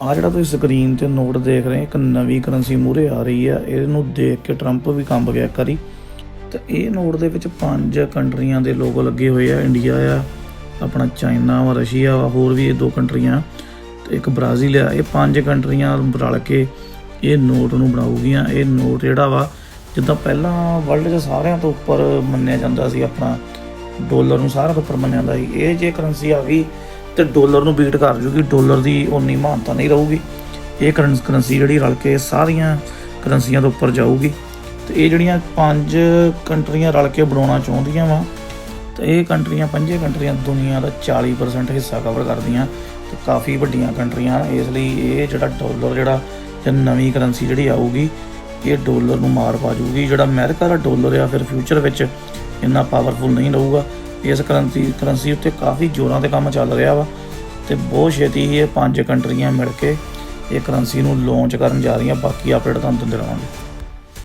ਆ ਜਿਹੜਾ ਤੁਸੀਂ ਸਕਰੀਨ ਤੇ ਨੋਟ ਦੇਖ ਰਹੇ, ਇੱਕ ਨਵੀਂ ਕਰੰਸੀ ਮੂਹਰੇ ਆ ਰਹੀ ਆ, ਇਹਨੂੰ ਦੇਖ ਕੇ ਟਰੰਪ ਵੀ ਕੰਬ ਗਿਆ ਕਰੀ ਤੇ ਇਹ ਨੋਟ ਦੇ ਵਿੱਚ ਪੰਜ ਕੰਟਰੀਆਂ ਦੇ ਲੋਗੋ ਲੱਗੇ ਹੋਏ ਆ ਇੰਡੀਆ ਆ, ਆਪਣਾ ਚਾਈਨਾ ਵਾ ਰਸ਼ੀਆ ਵਾ, ਹੋਰ ਵੀ ਇਹ ਦੋ ਕੰਟਰੀਆਂ, ਤੇ ਇੱਕ ਬ੍ਰਾਜ਼ੀਲ ਆ, ਇਹ ਪੰਜ ਕੰਟਰੀਆਂ ਰਲ ਕੇ ਇਹ ਨੋਟ ਨੂੰ ਬਣਾਉਗੀਆਂ ਇਹ ਨੋਟ ਜਿਹੜਾ ਵਾ, ਜਿੱਦਾਂ ਪਹਿਲਾਂ ਵਰਲਡ 'ਚ ਸਾਰਿਆਂ ਤੋਂ ਉੱਪਰ ਮੰਨਿਆ ਜਾਂਦਾ ਸੀ, ਆਪਣਾ ਡਾਲਰ ਨੂੰ ਸਾਰਿਆਂ ਤੋਂ ਉੱਪਰ ਮੰਨਿਆ ਜਾਂਦਾ ਸੀ, ਇਹ ਜੇ ਕਰੰਸੀ ਆ ਗਈ ਤੇ ਡਾਲਰ ਨੂੰ ਬੀਟ ਕਰ ਜੂਗੀ, ਡਾਲਰ ਦੀ ਉਨੀ ਮਹਾਨਤਾ ਨਹੀਂ ਰਹੂਗੀ। ਇਹ ਕਰੰਸੀ ਜਿਹੜੀ ਰਲ ਕੇ ਸਾਰੀਆਂ ਕਰੰਸੀਆਂ ਤੋਂ ਉੱਪਰ ਜਾਊਗੀ। ਤੇ ਇਹ ਜਿਹੜੀਆਂ ਪੰਜ ਕੰਟਰੀਆਂ ਰਲ ਕੇ ਬਣਾਉਣਾ ਚਾਹੁੰਦੀਆਂ ਵਾ, ਤੇ ਇਹ ਕੰਟਰੀਆਂ, ਪੰਜੇ ਕੰਟਰੀਆਂ ਦੁਨੀਆ ਦਾ 40% ਹਿੱਸਾ ਕਵਰ ਕਰਦੀਆਂ। ਤੇ ਕਾਫੀ ਵੱਡੀਆਂ ਕੰਟਰੀਆਂ ਇਸ ਲਈ ਇਹ ਜਿਹੜਾ ਡਾਲਰ ਜਿਹੜਾ ਜਾਂ ਨਵੀਂ ਕਰੰਸੀ ਜਿਹੜੀ ਆਊਗੀ, ਇਹ ਡਾਲਰ ਨੂੰ ਮਾਰ ਪਾ ਜੂਗੀ। ਜਿਹੜਾ ਅਮਰੀਕਾ ਦਾ ਡਾਲਰ ਆ, ਫਿਰ ਫਿਊਚਰ ਵਿੱਚ ਇੰਨਾ ਪਾਵਰਫੁਲ ਨਹੀਂ ਰਹੂਗਾ। ਇਸ ਕਰੰਸੀ ਕਰੰਸੀ ਉੱਤੇ ਕਾਫੀ ਜ਼ੋਰਾਂ ਤੇ ਕੰਮ ਚੱਲ ਰਿਹਾ ਵਾ ਤੇ ਬਹੁਤ ਛੇਤੀ ਹੀ ਇਹ ਪੰਜ ਕੰਟਰੀਆਂ ਮਿਲ ਕੇ ਇਹ ਕਰੰਸੀ ਨੂੰ ਲਾਂਚ ਕਰਨ ਜਾ ਰਹੀਆਂ, ਬਾਕੀ ਅਪਡੇਟ ਤੁਹਾਨੂੰ ਦਿੰਦੇ ਰਹਾਂਗੇ।